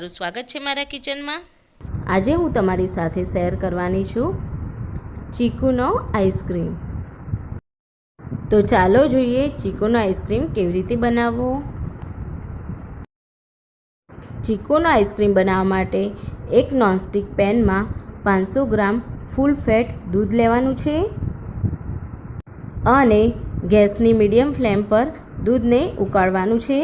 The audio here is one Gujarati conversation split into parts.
તમારું સ્વાગત છે મારા કિચનમાં. આજે હું તમારી સાથે શેર કરવાની છું ચીકુનો આઈસ્ક્રીમ. તો ચાલો જોઈએ ચીકુનો આઈસ્ક્રીમ કેવી રીતે બનાવવો? ચીકુનો આઈસ્ક્રીમ બનાવવા માટે એક નોનસ્ટિક પેનમાં પાંચસો ગ્રામ ફૂલ ફેટ દૂધ લેવાનું છે અને ગેસની મીડિયમ ફ્લેમ પર દૂધને ઉકાળવાનું છે.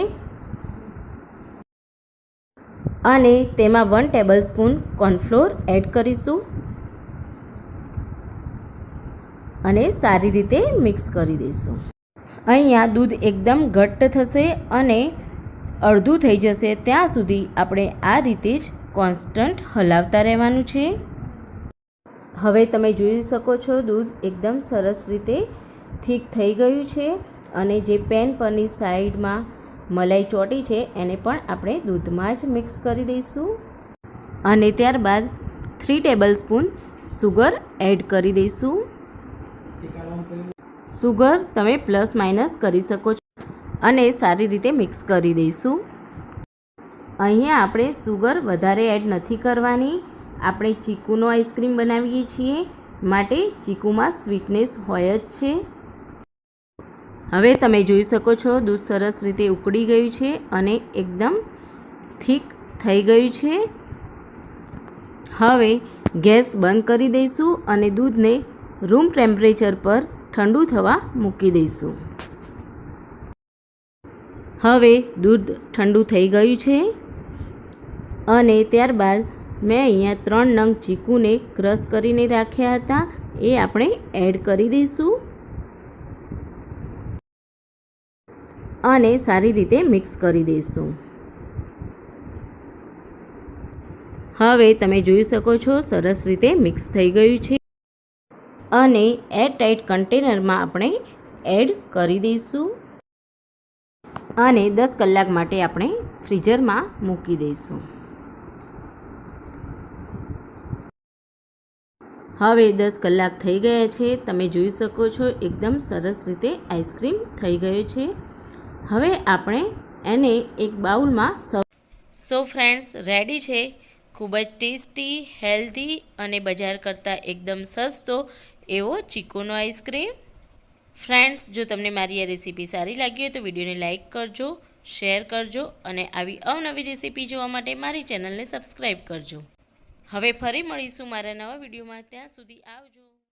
અને તેમાં one tablespoon cornflour add કરીશું. અને સારી રીતે મિક્સ કરી દઈશું. અહીંયા દૂધ એકદમ ઘટ્ટ થશે અને અડધું થઈ જશે. ત્યાં સુધી આપણે આ રીતે જ કોન્સ્ટન્ટ હલાવતા રહેવાનું છે. હવે તમે જોઈ શકો છો દૂધ એકદમ સરસ રીતે થીક થઈ ગયું છે અને જે પેન પરની સાઈડમાં મલાઈ ચોટી છે, એને પણ આપણે દૂધમાં જ મિક્સ કરી દઈશું. અને ત્યારબાદ three tablespoon sugar add કરી દઈશું. સુગર તમે પ્લસ માઇનસ કરી શકો છો અને સારી રીતે મિક્સ કરી દઈશું. અહીંયા આપણે સુગર વધારે એડ નથી કરવાની. આપણે ચીકુનો આઈસ્ક્રીમ બનાવીએ છીએ, માટે ચીકુમાં સ્વીટનેસ હોય જ છે. હવે તમે જોઈ શકો છો, દૂધ સરસ રીતે ઉકળી ગયું છે અને એકદમ થીક થઈ ગયું છે. હવે ગેસ બંધ કરી દઈશું અને દૂધને રૂમ ટેમ્પરેચર પર ઠંડુ થવા મૂકી દઈશું. હવે દૂધ ઠંડુ થઈ ગયું છે અને ત્યારબાદ મેં અહીંયા ત્રણ નંગ ચીકુને ક્રશ કરીને રાખ્યા હતા. એ આપણે એડ કરી દઈશું. અને સારી રીતે મિક્સ કરી દઈશું. હવે તમે જોઈ શકો છો, સરસ રીતે મિક્સ થઈ ગયું છે. અને એર ટાઈટ કન્ટેનરમાં આપણે એડ કરી દઈશું. અને દસ કલાક માટે આપણે ફ્રીઝરમાં મૂકી દઈશું. હવે દસ કલાક થઈ ગયા છે. તમે જોઈ શકો છો, એકદમ સરસ રીતે આઈસ્ક્રીમ થઈ ગયો છે. હવે આપણે એને એક બાઉલમાં સર્વ સો ફ્રેન્ડ્સ રેડી છે? ખૂબ જ ટેસ્ટી, હેલ્ધી અને બજાર કરતાં એકદમ સસ્તો એવો ચીકુનો આઈસ્ક્રીમ ફ્રેન્ડ્સ જો તમને મારી આ રેસીપી સારી લાગી હોય તો વિડીયોને લાઇક કરજો શેર કરજો અને આવી અવનવી રેસીપી જોવા માટે મારી ચેનલને સબસ્ક્રાઈબ કરજો. હવે ફરી મળીશું મારા નવા વિડીયોમાં. ત્યાં સુધી આવજો.